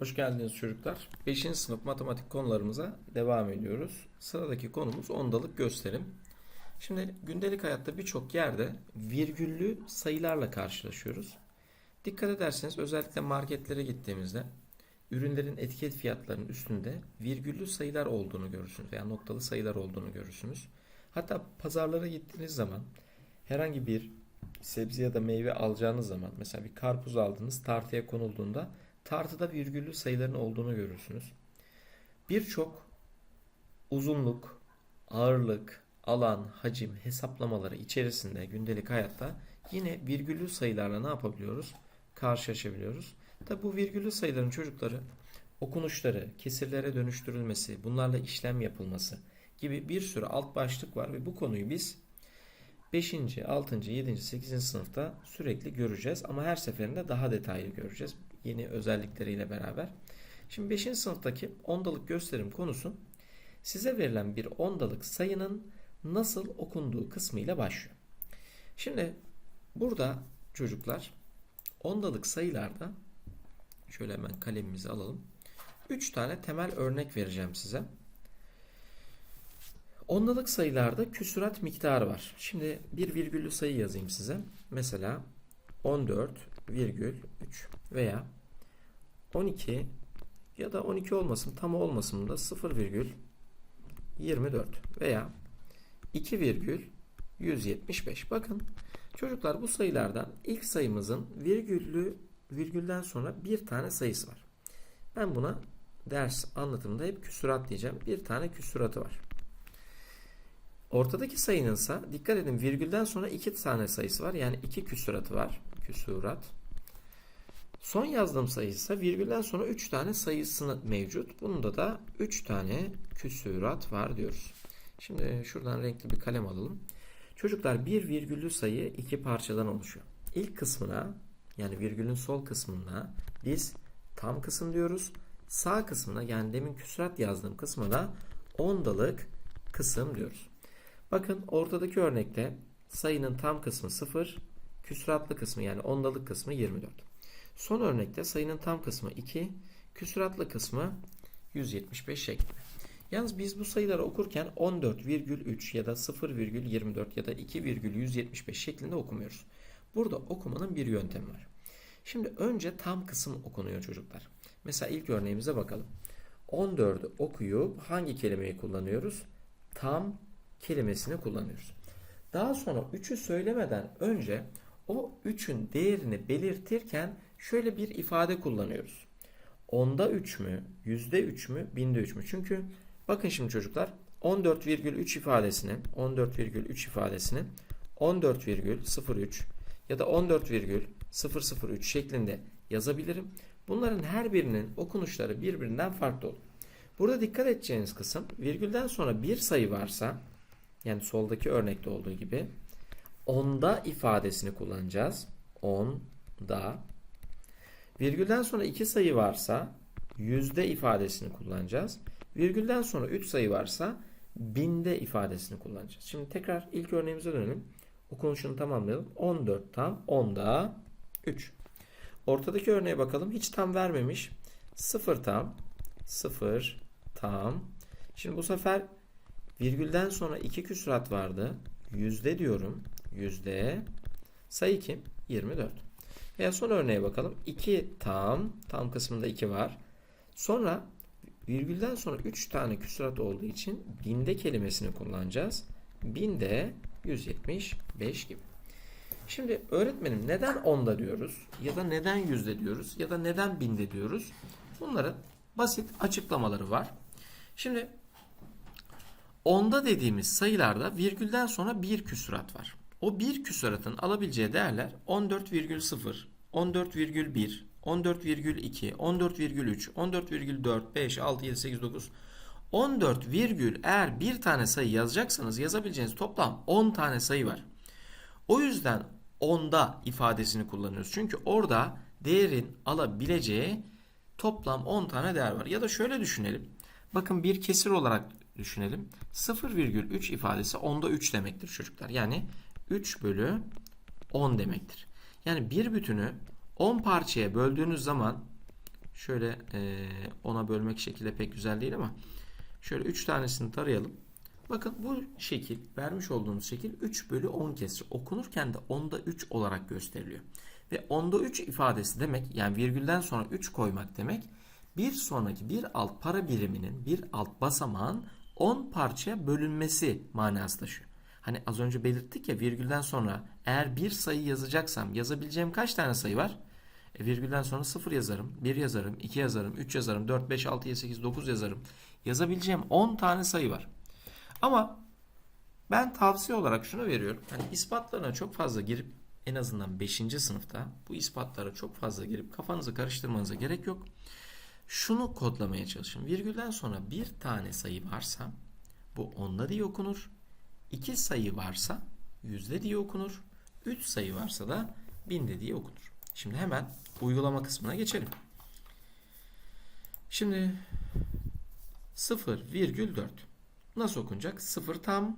Hoş geldiniz çocuklar. 5. sınıf matematik konularımıza devam ediyoruz. Sıradaki konumuz ondalık gösterim. Şimdi gündelik hayatta birçok yerde virgüllü sayılarla karşılaşıyoruz. Dikkat ederseniz özellikle marketlere gittiğimizde ürünlerin etiket fiyatlarının üstünde virgüllü sayılar olduğunu görürsünüz veya noktalı sayılar olduğunu görürsünüz. Hatta pazarlara gittiğiniz zaman herhangi bir sebze ya da meyve alacağınız zaman mesela bir karpuz aldınız tartıya konulduğunda tartıda virgüllü sayıların olduğunu görürsünüz. Birçok uzunluk, ağırlık, alan, hacim hesaplamaları içerisinde gündelik hayatta yine virgüllü sayılarla ne yapabiliyoruz? Karşılaşabiliyoruz. Tabi bu virgüllü sayıların çocukları okunuşları, kesirlere dönüştürülmesi, bunlarla işlem yapılması gibi bir sürü alt başlık var ve bu konuyu biz 5. 6. 7. 8. sınıfta sürekli göreceğiz ama her seferinde daha detaylı göreceğiz yeni özellikleriyle beraber. Şimdi 5. sınıftaki ondalık gösterim konusu size verilen bir ondalık sayının nasıl okunduğu kısmıyla başlıyor. Şimdi burada çocuklar ondalık sayılarda şöyle hemen kalemimizi alalım. 3 tane temel örnek vereceğim size. Ondalık sayılarda küsurat miktarı var. Şimdi bir virgüllü sayı yazayım size. Mesela 14,3 veya 12 ya da 12 olmasın tam olmasın da 0,24 veya 2,175. Bakın çocuklar bu sayılardan ilk sayımızın virgüllü virgülden sonra bir tane sayısı var. Ben buna ders anlatımında hep küsurat diyeceğim. Bir tane küsuratı var. Ortadaki sayının ise dikkat edin virgülden sonra iki tane sayısı var. Yani iki küsuratı var. Küsurat. Son yazdığım sayı ise virgülden sonra 3 tane sayısı mevcut. Bunda da 3 tane küsurat var diyoruz. Şimdi şuradan renkli bir kalem alalım. Çocuklar bir virgüllü sayı iki parçadan oluşuyor. İlk kısmına yani virgülün sol kısmına biz tam kısım diyoruz. Sağ kısmına yani demin küsurat yazdığım kısmına ondalık kısım diyoruz. Bakın ortadaki örnekte sayının tam kısmı 0, küsuratlı kısmı yani ondalık kısmı 24. Son örnekte sayının tam kısmı 2, küsuratlı kısmı 175 şeklinde. Yalnız biz bu sayıları okurken 14,3 ya da 0,24 ya da 2,175 şeklinde okumuyoruz. Burada okumanın bir yöntemi var. Şimdi önce tam kısım okunuyor çocuklar. Mesela ilk örneğimize bakalım. 14'ü okuyup hangi kelimeyi kullanıyoruz? Tam kelimesini kullanıyoruz. Daha sonra 3'ü söylemeden önce o 3'ün değerini belirtirken şöyle bir ifade kullanıyoruz. Onda 3 mü, yüzde 3 mü, binde 3 mü? Çünkü bakın şimdi çocuklar 14,3 ifadesini, 14,3 ifadesini 14,03 ya da 14,003 şeklinde yazabilirim. Bunların her birinin okunuşları birbirinden farklı olur. Burada dikkat edeceğiniz kısım virgülden sonra bir sayı varsa yani soldaki örnekte olduğu gibi onda ifadesini kullanacağız. Onda. Virgülden sonra iki sayı varsa yüzde ifadesini kullanacağız. Virgülden sonra üç sayı varsa binde ifadesini kullanacağız. Şimdi tekrar ilk örneğimize dönelim. Okunuşunu tamamlayalım. 14 tam onda 3. Ortadaki örneğe bakalım. Hiç tam vermemiş. 0 tam 0 tam. Şimdi bu sefer virgülden sonra iki küsurat vardı. Yüzde diyorum. Yüzde. Sayı kim? 24. Veya son örneğe bakalım. 2 tam. Tam kısmında 2 var. Sonra virgülden sonra 3 tane küsurat olduğu için binde kelimesini kullanacağız. Binde 175 gibi. Şimdi öğretmenim neden onda diyoruz ya da neden yüzde diyoruz ya da neden binde diyoruz? Bunların basit açıklamaları var. Şimdi onda dediğimiz sayılarda virgülden sonra bir küsurat var. O bir küsuratın alabileceği değerler 14,0, 14,1, 14,2, 14,3, 14,4, 5, 6, 7, 8, 9, 14 virgül eğer bir tane sayı yazacaksanız yazabileceğiniz toplam 10 tane sayı var. O yüzden onda ifadesini kullanıyoruz. Çünkü orada değerin alabileceği toplam 10 tane değer var. Ya da şöyle düşünelim. Bakın bir kesir olarak düşünelim. 0,3 ifadesi onda 3 demektir çocuklar. Yani 3 bölü 10 demektir. Yani bir bütünü 10 parçaya böldüğünüz zaman Şöyle e, ona bölmek şekilde pek güzel değil ama şöyle 3 tanesini tarayalım. Bakın bu şekil vermiş olduğumuz şekil 3 bölü 10 kesri okunurken de onda 3 olarak gösteriliyor. Ve onda 3 ifadesi demek yani virgülden sonra 3 koymak demek bir sonraki bir alt para biriminin bir alt basamağın 10 parçaya bölünmesi manası taşıyor. Hani az önce belirttik ya virgülden sonra eğer bir sayı yazacaksam yazabileceğim kaç tane sayı var? E, virgülden sonra 0 yazarım, 1 yazarım, 2 yazarım, 3 yazarım, 4, 5, 6, 7, 8, 9 yazarım. Yazabileceğim 10 tane sayı var. Ama ben tavsiye olarak şunu veriyorum. Hani ispatlarına çok fazla girip en azından 5. sınıfta bu ispatlara çok fazla girip kafanızı karıştırmanıza gerek yok. Şunu kodlamaya çalışın. Virgülden sonra bir tane sayı varsa bu onda diye okunur. İki sayı varsa yüzde diye okunur. Üç sayı varsa da binde diye okunur. Şimdi hemen uygulama kısmına geçelim. Şimdi 0,4 nasıl okunacak? 0 tam.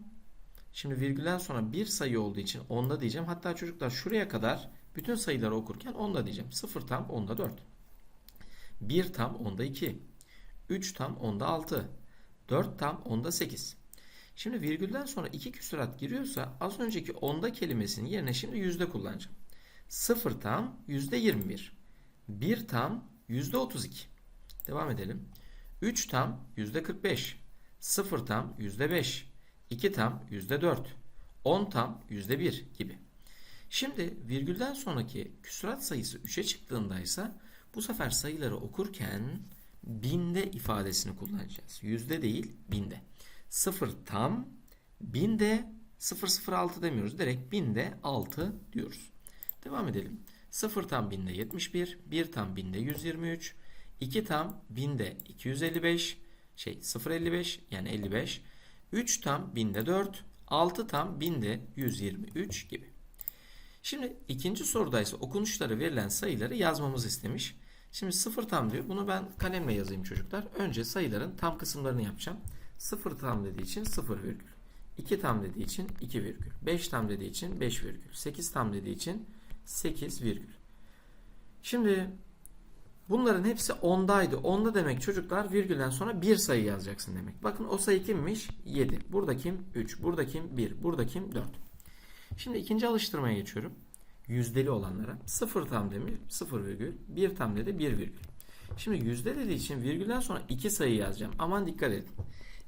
Şimdi virgülden sonra bir sayı olduğu için onda diyeceğim. Hatta çocuklar şuraya kadar bütün sayıları okurken onda diyeceğim. 0 tam onda 4. 1 tam onda 2. 3 tam onda 6. 4 tam onda 8. Şimdi virgülden sonra iki küsurat giriyorsa az önceki onda kelimesinin yerine şimdi yüzde kullanacağım. 0 tam yüzde 21. 1 tam yüzde 32. Devam edelim. 3 tam yüzde 45. 0 tam yüzde 5. 2 tam yüzde 4. 10 tam yüzde 1 gibi. Şimdi virgülden sonraki küsurat sayısı 3'e çıktığında ise bu sefer sayıları okurken binde ifadesini kullanacağız. Yüzde değil binde. 0 tam binde 006 demiyoruz. Direkt binde 6 diyoruz. Devam edelim. 0 tam binde 71, 1 tam binde 123, 2 tam binde 255, şey 055 yani 55, 3 tam binde 4, 6 tam binde 123 gibi. Şimdi ikinci soruda ise okunuşları verilen sayıları yazmamız istemiş. Şimdi 0 tam diyor. Bunu ben kalemle yazayım çocuklar. Önce sayıların tam kısımlarını yapacağım. 0 tam dediği için 0 virgül. 2 tam dediği için 2 virgül. 5 tam dediği için 5 virgül. 8 tam dediği için 8 virgül. Şimdi bunların hepsi ondaydı. Onda demek çocuklar virgülden sonra bir sayı yazacaksın demek. Bakın o sayı kimmiş? 7. Burada kim? 3. Burada kim? 1. Burada kim? 4. Şimdi ikinci alıştırmaya geçiyorum. Yüzdeli olanlara. 0 tam demiş. 0 virgül. 1 tam dedi 1 virgül. Şimdi yüzde dediği için virgülden sonra iki sayı yazacağım. Aman dikkat edin.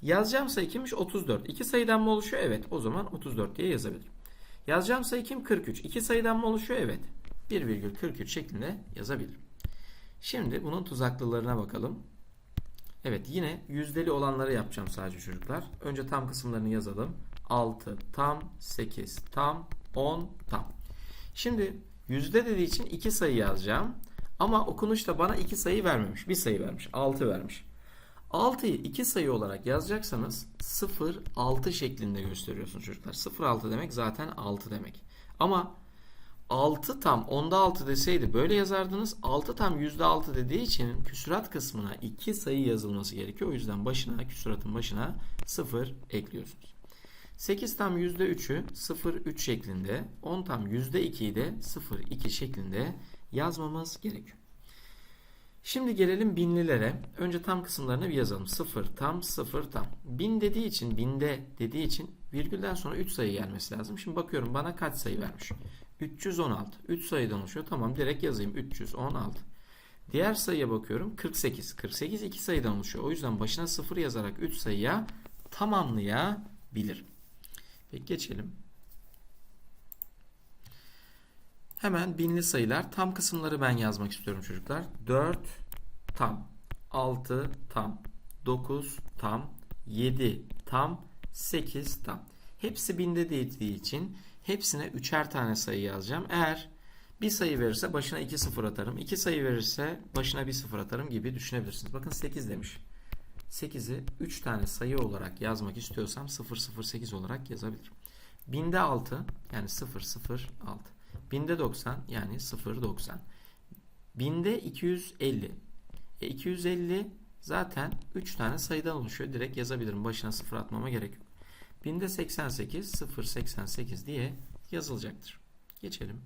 Yazacağım sayı kimmiş? 34. İki sayıdan mı oluşuyor? Evet. O zaman 34 diye yazabilirim. Yazacağım sayı kim? 43. İki sayıdan mı oluşuyor? Evet. 1,43 şeklinde yazabilirim. Şimdi bunun tuzaklılarına bakalım. Evet yine yüzdeli olanları yapacağım sadece çocuklar. Önce tam kısımlarını yazalım. 6 tam, 8 tam, 10 tam. Şimdi yüzde dediği için iki sayı yazacağım. Ama okunuşta bana iki sayı vermemiş. Bir sayı vermiş. 6 vermiş. 6'yı iki sayı olarak yazacaksanız 0, 6 şeklinde gösteriyorsunuz çocuklar. 0, 6 demek zaten 6 demek. Ama 6 tam onda 6 deseydi böyle yazardınız. 6 tam yüzde 6 dediği için küsurat kısmına 2 sayı yazılması gerekiyor. O yüzden başına küsuratın başına 0 ekliyorsunuz. 8 tam yüzde 3'ü 0, 3 şeklinde. 10 tam yüzde 2'yi de 0, 2 şeklinde yazmamız gerekiyor. Şimdi gelelim binlilere. Önce tam kısımlarını bir yazalım. 0 tam 0 tam. Bin dediği için binde dediği için virgülden sonra 3 sayı gelmesi lazım. Şimdi bakıyorum bana kaç sayı vermiş. 316. 3 sayıdan oluşuyor. Tamam direkt yazayım. 316. Diğer sayıya bakıyorum. 48. 48 2 sayıdan oluşuyor. O yüzden başına 0 yazarak 3 sayıya tamamlayabilirim. Peki geçelim. Hemen binli sayılar. Tam kısımları ben yazmak istiyorum çocuklar. 4 tam, 6 tam, 9 tam, 7 tam, 8 tam. Hepsi binde dediği için hepsine üçer tane sayı yazacağım. Eğer bir sayı verirse başına 2 sıfır atarım. 2 sayı verirse başına 1 sıfır atarım gibi düşünebilirsiniz. Bakın 8 demiş. 8'i 3 tane sayı olarak yazmak istiyorsam 008 olarak yazabilirim. Binde 6 yani 006. Binde 90 yani 0.90. Binde 250. E 250 zaten 3 tane sayıdan oluşuyor. Direkt yazabilirim. Başına 0 atmama gerek yok. Binde 88 0.88 diye yazılacaktır. Geçelim.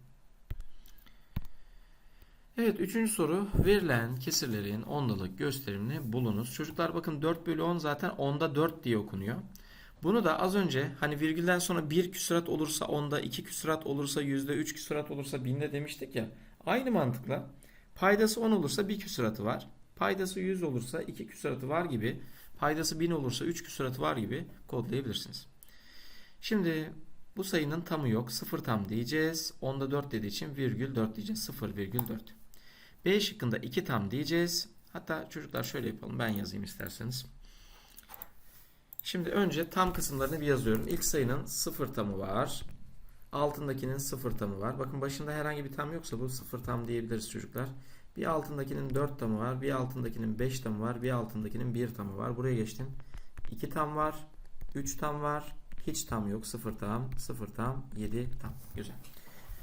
Evet üçüncü soru verilen kesirlerin ondalık gösterimini bulunuz. Çocuklar bakın 4 bölü 10 zaten onda 4 diye okunuyor. Bunu da az önce hani virgülden sonra 1 küsurat olursa onda 2 küsurat olursa yüzde 3 küsurat olursa binde demiştik ya. Aynı mantıkla paydası 10 olursa 1 küsuratı var. Paydası 100 olursa 2 küsuratı var gibi. Paydası 1000 olursa 3 küsuratı var gibi kodlayabilirsiniz. Şimdi bu sayının tamı yok. 0 tam diyeceğiz. Onda 4 dediği için virgül 4 diyeceğiz. 0 virgül 4. B şıkkında 2 tam diyeceğiz. Hatta çocuklar şöyle yapalım. Ben yazayım isterseniz. Şimdi önce tam kısımlarını bir yazıyorum. İlk sayının 0 tamı var. Altındakinin 0 tamı var. Bakın başında herhangi bir tam yoksa bu 0 tam diyebiliriz çocuklar. Bir altındakinin 4 tamı var. Bir altındakinin 5 tamı var. Bir altındakinin 1 tamı var. Buraya geçtim. 2 tam var. 3 tam var. Hiç tam yok. 0 tam, 0 tam, 7 tam. Güzel.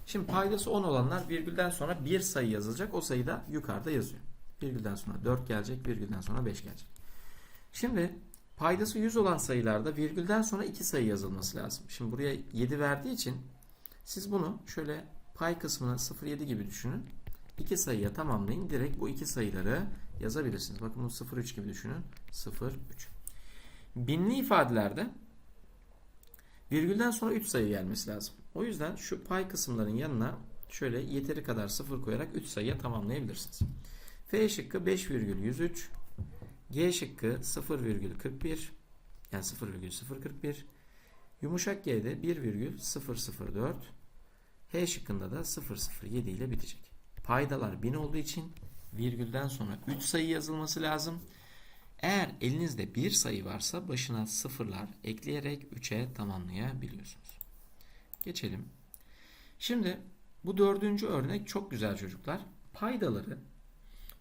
Şimdi paydası 10 olanlar virgülden sonra bir sayı yazılacak. O sayı da yukarıda yazıyor. Virgülden sonra 4 gelecek. Virgülden sonra 5 gelecek. Şimdi paydası 100 olan sayılarda virgülden sonra 2 sayı yazılması lazım. Şimdi buraya 7 verdiği için siz bunu şöyle pay kısmına 0,7 gibi düşünün. 2 sayıya tamamlayın. Direkt bu iki sayıları yazabilirsiniz. Bakın bunu 0,3 gibi düşünün. 0,3. Binli ifadelerde virgülden sonra 3 sayı gelmesi lazım. O yüzden şu pay kısımların yanına şöyle yeteri kadar 0 koyarak 3 sayıya tamamlayabilirsiniz. F şıkkı 5,103 G şıkkı 0,41 yani 0,041 Yumuşak G'de 1,004 H şıkkında da 007 ile bitecek. Paydalar 1000 olduğu için virgülden sonra 3 sayı yazılması lazım. Eğer elinizde bir sayı varsa başına sıfırlar ekleyerek 3'e tamamlayabiliyorsunuz. Geçelim. Şimdi bu dördüncü örnek çok güzel çocuklar. Paydaları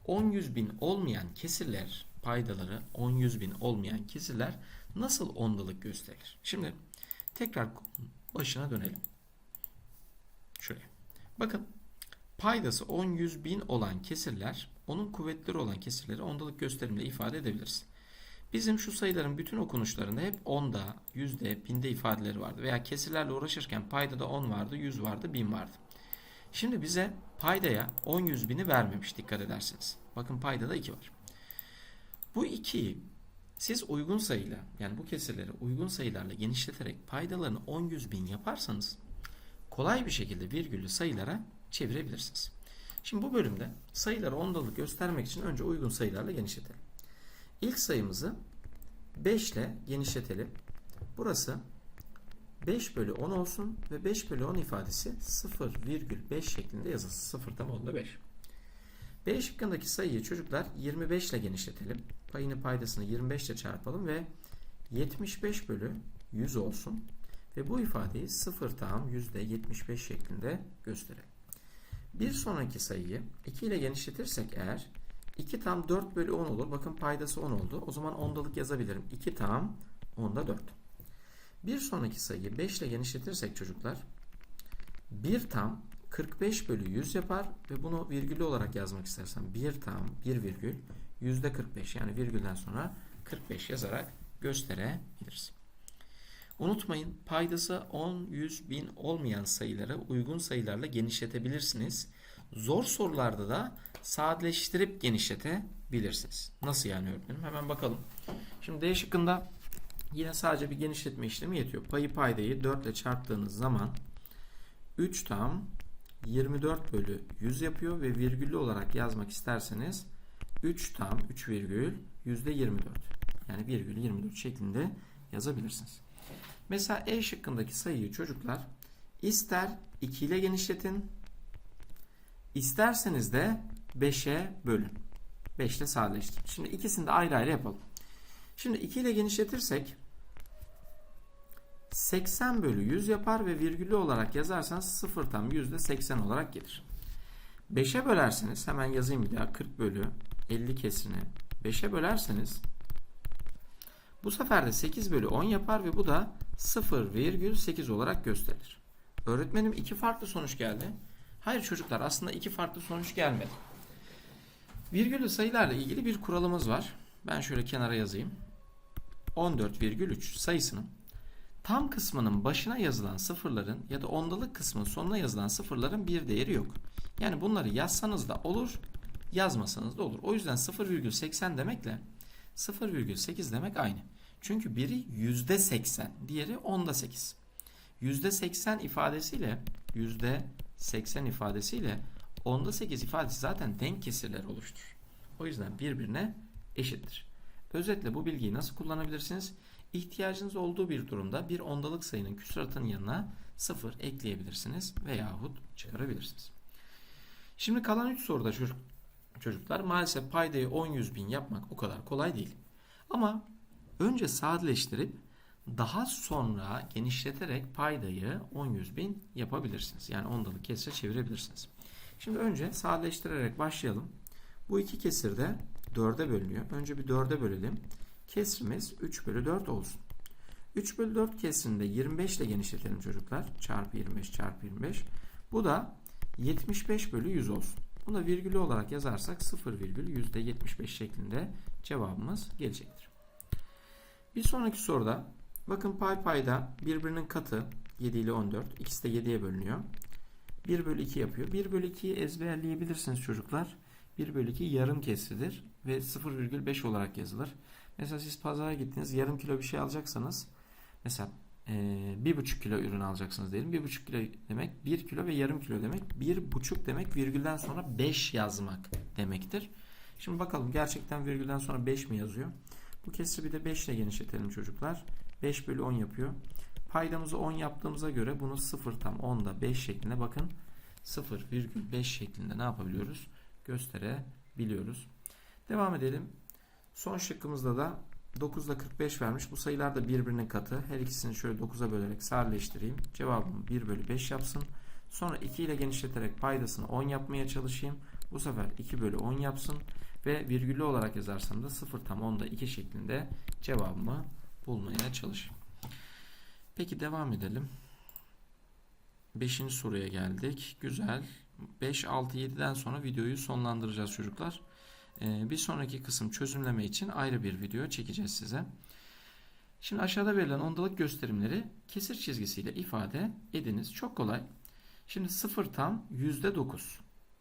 10 yüz bin olmayan kesirler, paydaları 10 yüz bin olmayan kesirler nasıl ondalık gösterilir? Şimdi tekrar başına dönelim. Şöyle. Bakın paydası 10 yüz bin olan kesirler onun kuvvetleri olan kesirleri ondalık gösterimle ifade edebiliriz. Bizim şu sayıların bütün okunuşlarında hep onda, yüzde, binde ifadeleri vardı. Veya kesirlerle uğraşırken paydada 10 vardı, 100 vardı, 1000 vardı. Şimdi bize paydaya 10 yüz bini vermemiş dikkat ederseniz. Bakın paydada 2 var. Bu 2'yi siz uygun sayıyla yani bu kesirleri uygun sayılarla genişleterek paydalarını 10 yüz bin yaparsanız kolay bir şekilde virgüllü sayılara çevirebilirsiniz. Şimdi bu bölümde sayıları ondalık göstermek için önce uygun sayılarla genişletelim. İlk sayımızı 5 ile genişletelim. Burası 5 bölü 10 olsun ve 5 bölü 10 ifadesi 0,5 şeklinde yazılsın. 0 tam onda 5. B şıkkındaki sayıyı çocuklar 25 ile genişletelim. Payını paydasını 25 ile çarpalım ve 75 bölü 100 olsun. Ve bu ifadeyi 0 tam %75 şeklinde gösterelim. Bir sonraki sayıyı 2 ile genişletirsek eğer 2 tam 4 bölü 10 olur. Bakın paydası 10 oldu. O zaman ondalık yazabilirim. 2 tam onda 4. Bir sonraki sayıyı 5 ile genişletirsek çocuklar 1 tam 45 bölü 100 yapar ve bunu virgüllü olarak yazmak istersem 1 tam 1 virgül yüzde 45 yani virgülden sonra 45 yazarak gösterebiliriz. Unutmayın paydası 10, 100, 1000 olmayan sayıları uygun sayılarla genişletebilirsiniz. Zor sorularda da sadeleştirip genişletebilirsiniz. Nasıl yani öğretmenim? Hemen bakalım. Şimdi D şıkkında yine sadece bir genişletme işlemi yetiyor. Payı paydayı 4 ile çarptığınız zaman 3 tam 24 bölü 100 yapıyor ve virgüllü olarak yazmak isterseniz 3 tam 3 virgül yüzde 24 yani virgül 24 şeklinde yazabilirsiniz. Mesela E şıkkındaki sayıyı çocuklar ister 2 ile genişletin isterseniz de 5'e bölün. 5 ile sadeleştirin. Şimdi ikisini de ayrı ayrı yapalım. Şimdi 2 ile genişletirsek 80 bölü 100 yapar ve virgüllü olarak yazarsanız 0 tam yüzde 80 olarak gelir. 5'e bölerseniz hemen yazayım bir daha 40 bölü 50 kesini 5'e bölerseniz bu sefer de 8 bölü 10 yapar ve bu da 0,8 olarak gösterilir. Öğretmenim iki farklı sonuç geldi. Hayır çocuklar aslında iki farklı sonuç gelmedi. Virgüllü sayılarla ilgili bir kuralımız var. Ben şöyle kenara yazayım. 14,3 sayısının tam kısmının başına yazılan sıfırların ya da ondalık kısmın sonuna yazılan sıfırların bir değeri yok. Yani bunları yazsanız da olur, yazmasanız da olur. O yüzden 0,80 demekle 0,8 demek aynı. Çünkü biri %80, diğeri onda 8. %80 ifadesiyle %80 ifadesiyle onda 8 ifadesi zaten denk kesirler oluşturur. O yüzden birbirine eşittir. Özetle bu bilgiyi nasıl kullanabilirsiniz? İhtiyacınız olduğu bir durumda bir ondalık sayının küsuratının yanına 0 ekleyebilirsiniz veyahut çıkarabilirsiniz. Şimdi kalan 3 soruda çocuk, çocuklar maalesef paydayı 10 100 bin yapmak o kadar kolay değil. Ama önce sadeleştirip daha sonra genişleterek paydayı 10 100 bin yapabilirsiniz. Yani ondalık kesire çevirebilirsiniz. Şimdi önce sadeleştirerek başlayalım. Bu iki kesir de 4'e bölünüyor. Önce bir 4'e bölelim. Kesrimiz 3 bölü 4 olsun. 3 bölü 4 kesrini de 25 ile genişletelim çocuklar. Çarpı 25 çarpı 25. Bu da 75 bölü 100 olsun. Bunu da virgülü olarak yazarsak 0,75 şeklinde cevabımız gelecektir. Bir sonraki soruda bakın pay payda birbirinin katı 7 ile 14. İkisi de 7'ye bölünüyor. 1 bölü 2 yapıyor. 1 bölü 2'yi ezberleyebilirsiniz çocuklar. 1 bölü 2 yarım kesridir ve 0,5 olarak yazılır. Mesela siz pazara gittiniz yarım kilo bir şey alacaksanız mesela bir buçuk kilo ürün alacaksınız diyelim. Bir buçuk kilo demek bir kilo ve yarım kilo demek. Bir buçuk demek virgülden sonra 5 yazmak demektir. Şimdi bakalım gerçekten virgülden sonra 5 mi yazıyor? Bu kesri bir de 5 ile genişletelim çocuklar. 5 bölü 10 yapıyor. Paydamızı 10 yaptığımıza göre bunu 0 tam 10'da 5 şeklinde bakın 0,5 şeklinde ne yapabiliyoruz? Gösterebiliyoruz. Devam edelim. Son şıkkımızda da 9 ile 45 vermiş. Bu sayılar da birbirinin katı. Her ikisini şöyle 9'a bölerek sadeleştireyim. Cevabım 1 bölü 5 yapsın. Sonra 2 ile genişleterek paydasını 10 yapmaya çalışayım. Bu sefer 2 bölü 10 yapsın. Ve virgüllü olarak yazarsam da 0 tam 10'da 2 şeklinde cevabımı bulmaya çalışayım. Peki devam edelim. 5. soruya geldik. Güzel. 5, 6, 7'den sonra videoyu sonlandıracağız çocuklar. Ee, bir sonraki kısım çözümleme için ayrı bir video çekeceğiz size. Şimdi aşağıda verilen ondalık gösterimleri kesir çizgisiyle ifade ediniz. Çok kolay. Şimdi 0 tam %9.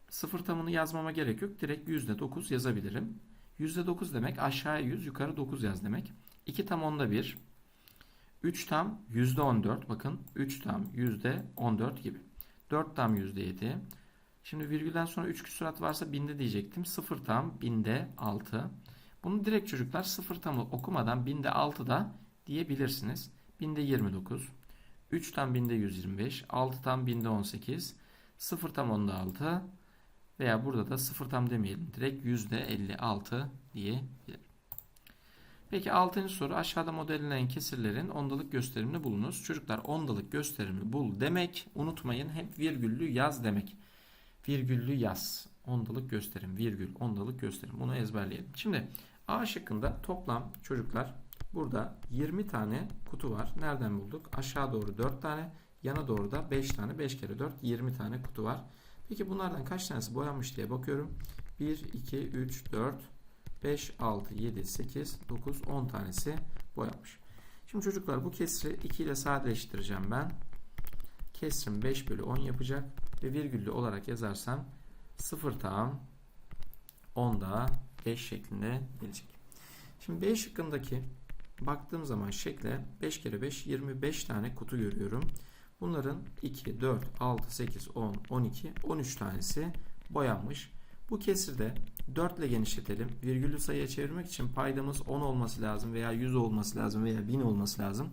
0 tamını yazmama gerek yok. Direkt %9 yazabilirim. %9 demek aşağıya 100 yukarı 9 yaz demek. 2 tam onda 1. 3 tam %14 bakın 3 tam %14 gibi. 4 tam %7. Şimdi virgülden sonra 3 küsurat varsa binde diyecektim. 0 tam binde 6. Bunu direkt çocuklar 0 tamı okumadan binde 6 da diyebilirsiniz. Binde 29. 3 tam binde 125. 6 tam binde 18. 0 tam onda 6. Veya burada da 0 tam demeyelim. Direkt %56 diyebilirim. Peki 6. soru aşağıda modellenen kesirlerin ondalık gösterimini bulunuz. Çocuklar ondalık gösterimi bul demek unutmayın hep virgüllü yaz demek. Virgüllü yaz. Ondalık gösterim virgül ondalık gösterim bunu ezberleyelim. Şimdi A şıkkında toplam çocuklar burada 20 tane kutu var. Nereden bulduk? Aşağı doğru 4 tane yana doğru da 5 tane 5 kere 4 20 tane kutu var. Peki bunlardan kaç tanesi boyanmış diye bakıyorum. 1, 2, 3, 4, 5, 6, 7, 8, 9, 10 tanesi boyanmış. Şimdi çocuklar bu kesri 2 ile sadeleştireceğim ben. Kesrim 5 bölü 10 yapacak. Ve virgüllü olarak yazarsam 0 tam 10'da 5 şeklinde gelecek. Şimdi B şıkkındaki baktığım zaman şekle 5 kere 5 25 tane kutu görüyorum. Bunların 2, 4, 6, 8, 10, 12, 13 tanesi boyanmış. Bu kesirde 4 ile genişletelim. Virgüllü sayıya çevirmek için paydamız 10 olması lazım veya 100 olması lazım veya 1000 olması lazım.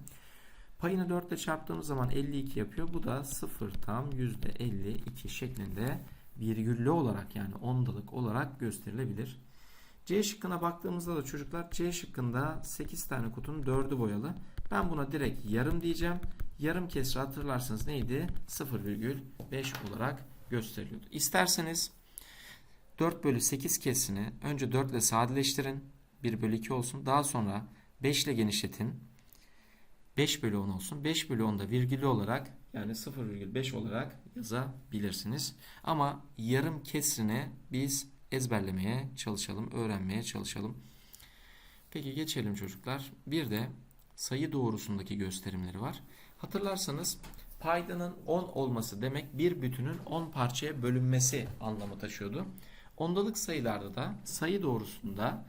Payını 4 ile çarptığımız zaman 52 yapıyor. Bu da 0 tam %52 şeklinde virgüllü olarak yani ondalık olarak gösterilebilir. C şıkkına baktığımızda da çocuklar C şıkkında 8 tane kutunun 4'ü boyalı. Ben buna direkt yarım diyeceğim. Yarım kesri hatırlarsınız neydi? 0,5 olarak gösteriliyordu. İsterseniz 4 bölü 8 kesini önce 4 ile sadeleştirin. 1 bölü 2 olsun. Daha sonra 5 ile genişletin. 5 bölü 10 olsun. 5 bölü 10 da virgülü olarak yani 0,5 olarak yazabilirsiniz. Ama yarım kesrini biz ezberlemeye çalışalım, öğrenmeye çalışalım. Peki geçelim çocuklar. Bir de sayı doğrusundaki gösterimleri var. Hatırlarsanız paydanın 10 olması demek bir bütünün 10 parçaya bölünmesi anlamı taşıyordu. Ondalık sayılarda da sayı doğrusunda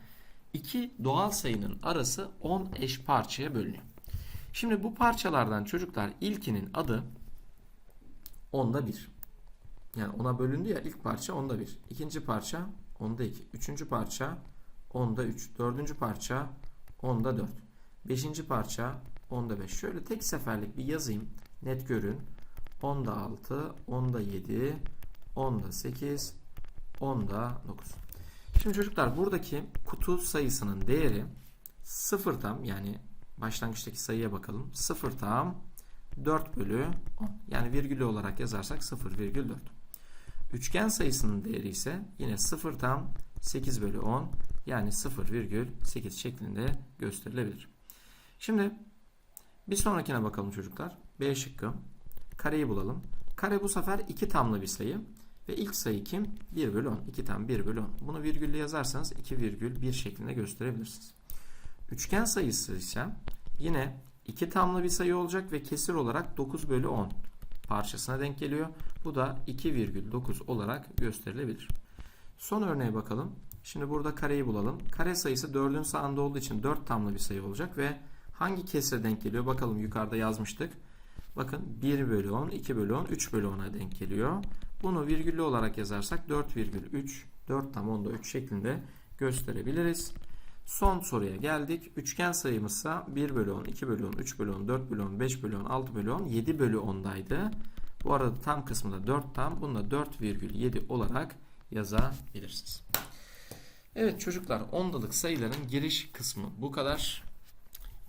iki doğal sayının arası 10 eş parçaya bölünüyor. Şimdi bu parçalardan çocuklar ilkinin adı onda 1. Yani ona bölündü ya ilk parça onda 1. İkinci parça onda 2. Üçüncü parça onda 3. Dördüncü parça onda 4. Beşinci parça onda 5. Şöyle tek seferlik bir yazayım. Net görün. Onda 6, onda 7, onda 8, onda 9. Şimdi çocuklar buradaki kutu sayısının değeri 0 tam yani başlangıçtaki sayıya bakalım. 0 tam 4 bölü 10. Yani virgülü olarak yazarsak 0,4. Üçgen sayısının değeri ise yine 0 tam 8 bölü 10 yani 0,8 şeklinde gösterilebilir. Şimdi bir sonrakine bakalım çocuklar. B şıkkı. Kareyi bulalım. Kare bu sefer 2 tamlı bir sayı. Ve ilk sayı kim? 1 bölü 10. 2 tam 1 bölü 10. Bunu virgülle yazarsanız 2,1 şeklinde gösterebilirsiniz. Üçgen sayısı ise yine 2 tamlı bir sayı olacak ve kesir olarak 9 bölü 10 parçasına denk geliyor. Bu da 2,9 olarak gösterilebilir. Son örneğe bakalım. Şimdi burada kareyi bulalım. Kare sayısı 4'ün sağında olduğu için 4 tamlı bir sayı olacak ve hangi kesre denk geliyor? Bakalım yukarıda yazmıştık. Bakın 1 bölü 10, 2 bölü 10, 3 bölü 10'a denk geliyor. Bunu virgüllü olarak yazarsak 4,3, 4 tam onda 3 şeklinde gösterebiliriz. Son soruya geldik. Üçgen sayımızsa 1 bölü 10, 2 bölü 10, 3 bölü 10, 4 bölü 10, 5 bölü 10, 6 bölü 10, 7 bölü 10'daydı. Bu arada tam kısmında 4 tam. Bunu da 4,7 olarak yazabilirsiniz. Evet çocuklar ondalık sayıların giriş kısmı bu kadar.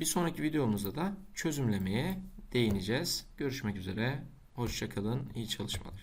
Bir sonraki videomuzda da çözümlemeye değineceğiz. Görüşmek üzere. Hoşçakalın. İyi çalışmalar.